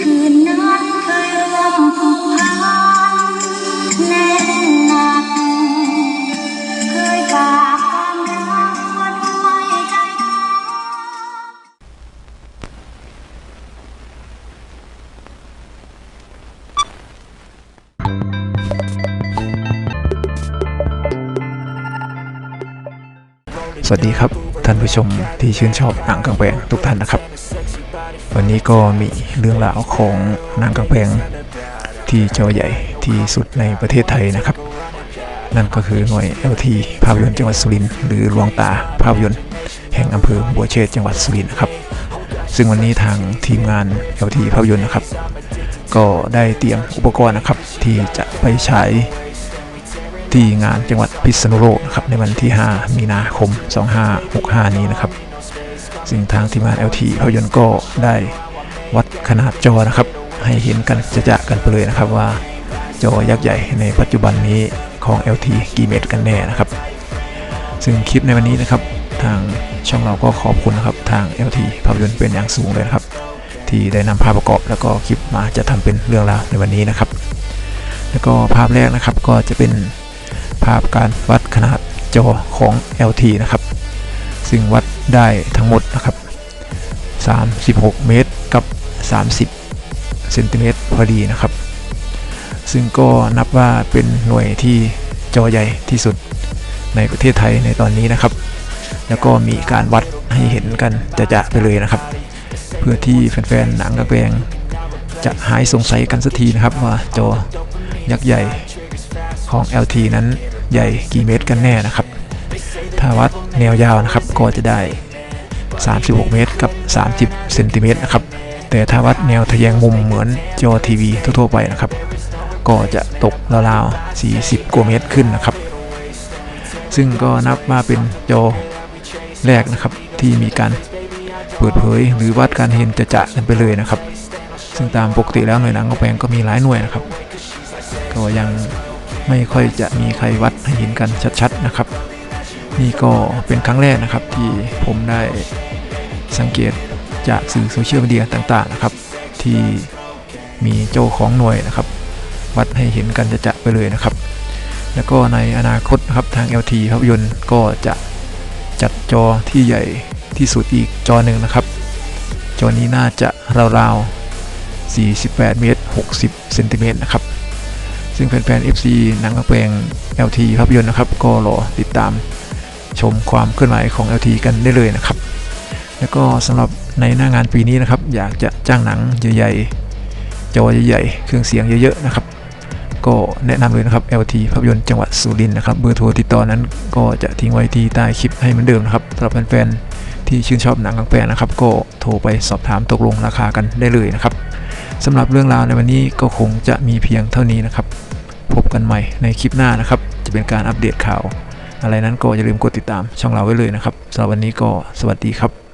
คืนนั้นเคยรวมผูกพันแน่นหนักเคยฝากความรักวันไว้ใจเขาสวัสดีครับ ท่านผู้ชมที่ชื่นชอบหนังกลางแปลงทุกท่านนะครับ วันนี้ก็มีเรื่องราวของนังกลางแปลงที่จอใหญ่ที่สุดในประเทศไทยนะครับ นั่นก็คือหน่วย LT ภาพยนตร์จังหวัดสุรินทร์หรือหลวงตาภาพยนตร์ แห่งอำเภอบัวเชษจังหวัดสุรินทร์นะครับ ซึ่งวันนี้ทางทีมงาน LT ภาพยนตร์นะครับ ก็ได้เตรียมอุปกรณ์นะครับ ที่จะไปใช้ที่งานจังหวัดพิษณุโลกนะครับในวันที่ 5 มีนาคม 2565 นี้นะครับ ซึ่งทางทีมงาน LT ภาพยนตร์ก็ได้วัดขนาดจอนะครับ ให้เห็นกันจะจะกันไปเลยนะครับว่าจอยักษ์ใหญ่ในปัจจุบันนี้ของ LT กี่เมตรกันแน่นะครับ ซึ่งคลิปในวันนี้นะครับ ทางช่องเราก็ขอบคุณนะครับ ทาง LT ภาพยนตร์เป็นอย่างสูงเลยนะครับ ที่ได้นำภาพประกอบแล้วก็คลิปมาจะทำเป็นเรื่องราวในวันนี้นะครับ แล้วก็ภาพแรกนะครับก็จะเป็นภาพการวัดขนาดจอของ LT นะครับ ซึ่งวัดได้ทั้งหมดนะครับ 36 เมตรกับ 30 เซนติเมตรพอดีนะครับ ซึ่งก็นับว่าเป็นหน่วยที่จอใหญ่ที่สุดในประเทศไทยในตอนนี้นะครับ แล้วก็มีการวัดให้เห็นกันจะจะไปเลยนะครับ เพื่อที่แฟนๆหนังกระแปงจะหายสงสัยกันสักทีนะครับว่าจอยักษ์ใหญ่ของ LT นั้นใหญ่กี่เมตรกันแน่นะครับ วัดแนวยาวนะครับก็จะได้ 36 เมตรกับ 30 เซนติเมตรนะครับ แต่ถ้าวัดแนวทะแยงมุมเหมือนจอทีวีทั่วๆไปนะครับ ก็จะตกราวๆ40 กว่าเมตรขึ้นนะครับ ซึ่งก็นับว่าเป็นจอแรกนะครับที่มีการเปิดเผยหรือวัดการเห็นจะจะกันไปเลยนะครับ ซึ่งตามปกติแล้วหน่วยหนังกระแปงก็มีหลายหน่วยนะครับ ก็ยังไม่ค่อยจะมีใครวัดให้เห็นกันชัดๆนะครับ นี่ก็เป็นครั้งแรกนะครับที่ผมได้สังเกตจากสื่อโซเชียลมีเดียต่างๆนะครับ ที่มีเจ้าของหน่วยนะครับ วัดให้เห็นกันจะๆไปเลยนะครับ แล้วก็ในอนาคตนะครับทาง LT ภาพยนตร์ก็จะจัดจอที่ใหญ่ที่สุดอีกจอหนึ่งนะครับ จอนี้น่าจะราวๆ 48 เมตร 60 เซนติเมตรนะครับ ซึ่งแฟนๆ FC หนังกระแปลง LT ภาพยนตร์นะครับ ก็รอติดตาม ชมความเคลื่อนไหวของ LT กันได้เลยนะครับ แล้วก็สำหรับในหน้างานปีนี้นะครับ อยากจะจ้างหนังใหญ่ๆจอใหญ่ๆ เครื่องเสียงเยอะๆนะครับ ก็แนะนำเลยนะครับ LT ภาพยนตร์จังหวัดสุรินทร์นะครับ เบอร์โทรติดต่อนั้นก็จะทิ้งไว้ที่ใต้คลิปให้เหมือนเดิมนะครับสำหรับแฟนๆที่ชื่นชอบหนังกลางแปลงนะครับ ก็โทรไปสอบถามตกลงราคากันได้เลยนะครับสำหรับเรื่องราวในวันนี้ก็คงจะมีเพียงเท่านี้นะครับ พบกันใหม่ในคลิปหน้านะครับ จะเป็นการอัปเดตข่าว อะไรนั้นก็อย่าลืมกดติดตามช่องเราไว้เลยนะครับสำหรับวันนี้ก็สวัสดีครับ